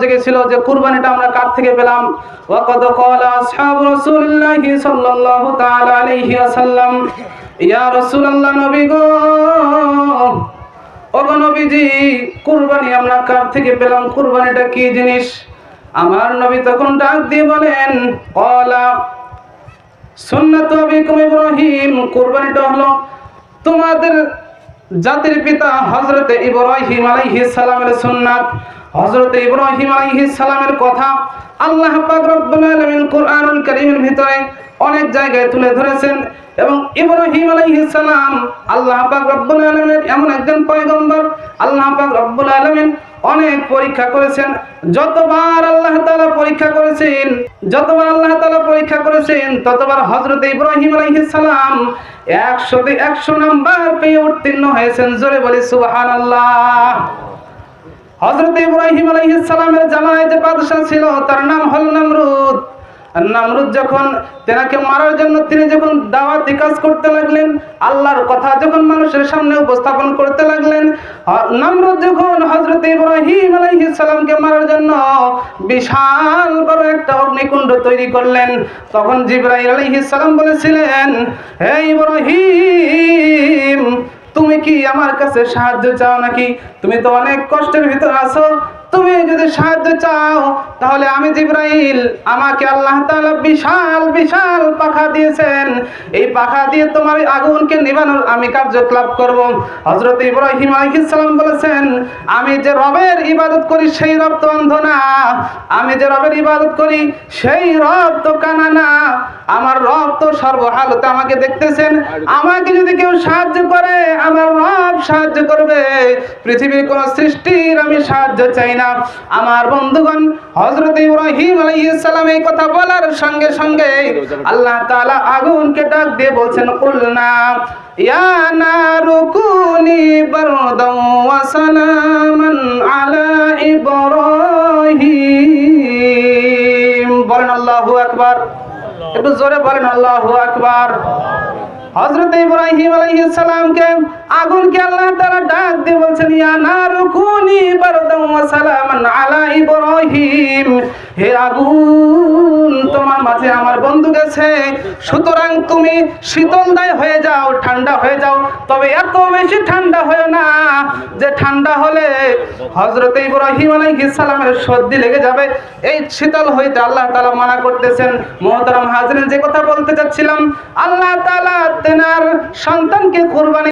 জেগেছিল যে কুরবানিটা আমরা কার থেকে পেলাম? ওয়াকাদ ক্বালা আসহাবু রাসূলিল্লাহি সাল্লাল্লাহু তাআলা আলাইহি ওয়াসাল্লাম, ইয়া রাসূলুল্লাহ নবী গো ওগো নবীজি, কুরবানি আমরা কার থেকে পেলাম? কুরবানিটা কি জিনিস? আমার নবী তখন ডাক দিয়ে বলেন, ক্বালা, সুন্নাত আবিকুম ইব্রাহিম, কুরবানিটা হলো তোমাদের জাতির পিতা হজরতে ইব্রাহিম আলাইহিস সালামের সুন্নাত, হযরতে ইব্রাহিম আলাইহিস সালামের কথা আল্লাহ পাক রব্বুল আলামিন কোরআনুল কারীমের ভিতরে অনেক জায়গায় তুলে ধরেছেন এবং ইব্রাহিম আলাইহিস সালাম আল্লাহ পাক রব্বুল আলামিনের এমন একজন পয়গম্বর। আল্লাহ পাক রব্বুল আলামিন অনেক পরীক্ষা করেছেন। যতবার আল্লাহ তাআলা পরীক্ষা করেছেন, যতবার আল্লাহ তাআলা করেছেন ততবার হযরত ইব্রাহিম আলাইহিস সালাম 100 তে 100 নাম্বার পেয়ে উত্তীর্ণ হয়েছেন। জোরে বলি, সুবহানাল্লাহ। হযরত ইব্রাহিম আলাইহিস সালামের যে বাদশা ছিল, তার নাম হল নমরুদ। নমরুদ যখন তেনাকে মারার জন্য তিনি যখন দাওয়াতি কাজ করতে লাগলেন, আল্লাহর কথা যখন মানুষের সামনে উপস্থাপন করতে লাগলেন নমরুদ যখন হজরত ইব্রাহিম আলাইহিস সালামকে মারার জন্য বিশাল বড় একটা অগ্নিকুণ্ড তৈরি করলেন, তখন জিবরাইল আলাইহিস সালাম বলেছিলেন, হে ইব্রাহিম, তুমি কি আমার কাছে সাহায্য চাও নাকি? তুমি তো অনেক কষ্টের ভিতর আছো তুমি যদি সাহায্য চাও, তাহলে আমি জিব্রাইল আমাকে আল্লাহ তাআলা বিশাল বিশাল পাখা দিয়েছেন। এই পাখা দিয়ে তোমার আগুনকে নিবানোর আমি কার্যকলাপ করব। হযরত ইব্রাহিম আলাইহিস সালাম বলেছেন, আমি যে রবের ইবাদত করি, সেই রব তো অন্ধ না। আমি যে রবের ইবাদত করি, সেই রব তো কানা না। আমার রব তো সর্বহালতে আমাকে দেখতেছেন। আমাকে যদি কেউ সাহায্য করে, আমার রব সাহায্য করবে। পৃথিবীর কোন সৃষ্টির আমি সাহায্য চাই না। আমার বন্ধুগণ, হযরত ইব্রাহিম সালাম এই কথা বলার সঙ্গে সঙ্গে আল্লাহ তাআলা আগুনকে ডাক দিয়ে বলছেন, কুলনা ইয়া নারু কুনি বারদাও ওয়া সালামান আলা ইব্রাহিম। বলেন আল্লাহু আকবার। একটু জোরে বলেন আল্লাহু আকবার। হযরত ইব্রাহিম আলাইহিস সালামকে আগুনকে আল্লাহ তাআলা ডাক দিয়ে বলছেন, ইয়া নারুকুনি বারদাম ওয়া সালামান আলা ইব্রাহিম। হে আগুন মাঝে আমার বন্ধু গেছে। সুতরাং তুমি শীতলদায় হয়ে যাও, ঠান্ডা হয়ে যাও। তবে এত বেশি ঠান্ডা হয়েও না, যে ঠান্ডা হলে হযরত ইব্রাহিম আলাইহিস সালামের সর্দি লেগে যাবে। এই শীতল হইতে আল্লাহ তাআলা মানা করতেছেন, মোহতারাম হাজরিন, যে কথা বলতে চাচ্ছিলাম, আল্লাহ তাআলা তেনার সন্তানকে কুরবানি